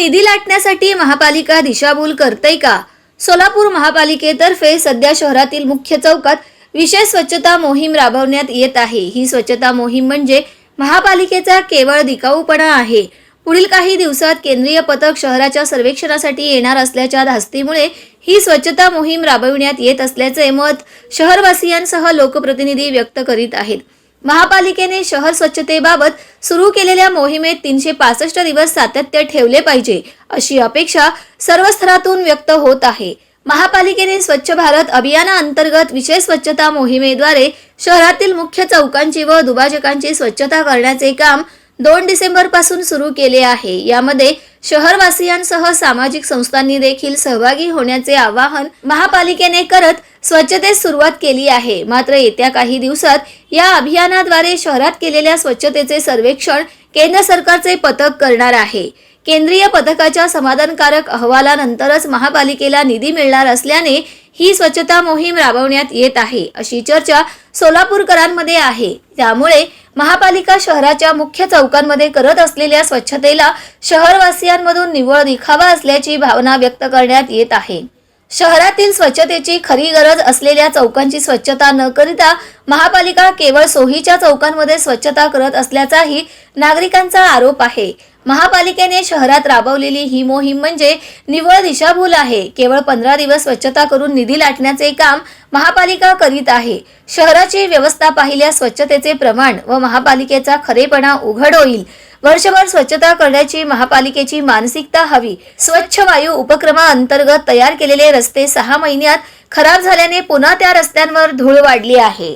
निधी लाटण्यासाठी महापालिका दिशाभूल करते का? सोलापूर महापालिकेतर्फे सध्या शहरातील मुख्य चौकात विशेष स्वच्छता मोहीम राबवण्यात येत आहे. ही स्वच्छता मोहीम म्हणजे महापालिकेचा केवळ दिकाऊपणा आहे. पुढील काही दिवसात केंद्रीय पथक शहराच्या सर्वेक्षणासाठी येणार असल्याच्या धास्तीमुळे ही स्वच्छता मोहीम राबविण्यात येत असल्याचे मत शहरवासियांसह लोकप्रतिनिधी व्यक्त करीत आहेत. महापालिकेने शहर स्वच्छतेबाबत सुरू केलेल्या मोहिमेत तीनशे पासष्ट दिवस सातत्य ठेवले पाहिजे अशी अपेक्षा सर्व स्तरातून व्यक्त होत आहे. महापालिकेने स्वच्छ भारत अभियानाअंतर्गत विशेष स्वच्छता मोहिमेद्वारे शहरातील मुख्य चौकांची व दुभाजकांची स्वच्छता करण्याचे काम दोन डिसेंबरपासून सुरू केले आहे. यामध्ये शहरवासियांसह सामाजिक संस्थांनी देखील सहभागी होण्याचे आवाहन महापालिकेने करत स्वच्छतेस सुरुवात केली आहे. मात्र येत्या काही दिवसात या अभियानाद्वारे शहरात केलेल्या स्वच्छतेचे सर्वेक्षण केंद्र सरकारचे पथक करणार आहे. केंद्रीय पथकाच्या समाधानकारक अहवालानंतरच महापालिकेला निधी मिळणार असल्याने ही स्वच्छता मोहीम राबवण्यात येत आहे अशी चर्चा सोलापूरकरांमध्ये आहे. त्यामुळे महापालिका शहराच्या मुख्य चौकांमध्ये करत असलेल्या स्वच्छतेला शहरवासियांमधून निव्वळ दिखावा असल्याची भावना व्यक्त करण्यात येत आहे. शहरातील स्वच्छतेची खरी गरज असलेल्या चौकांची स्वच्छता न करिता महापालिका केवळ सोहीच्या चौकांमध्ये स्वच्छता करत असल्याचाही नागरिकांचा आरोप आहे. महापालिकेने शहरात राबवलेली ही मोहीम म्हणजे निव्वळ दिशाभूल आहे. केवळ पंधरा दिवस स्वच्छता करून निधी लाटण्याचे काम महापालिका करीत आहे. शहराची व्यवस्था पाहिल्यास स्वच्छतेचे प्रमाण व महापालिकेचा खरेपणा उघड होईल. वर्षभर स्वच्छता करण्याची महापालिकेची मानसिकता हवी. स्वच्छ वायू उपक्रमाअंतर्गत तयार केलेले रस्ते सहा महिन्यात खराब झाल्याने पुन्हा त्या रस्त्यांवर धूळ वाढली आहे.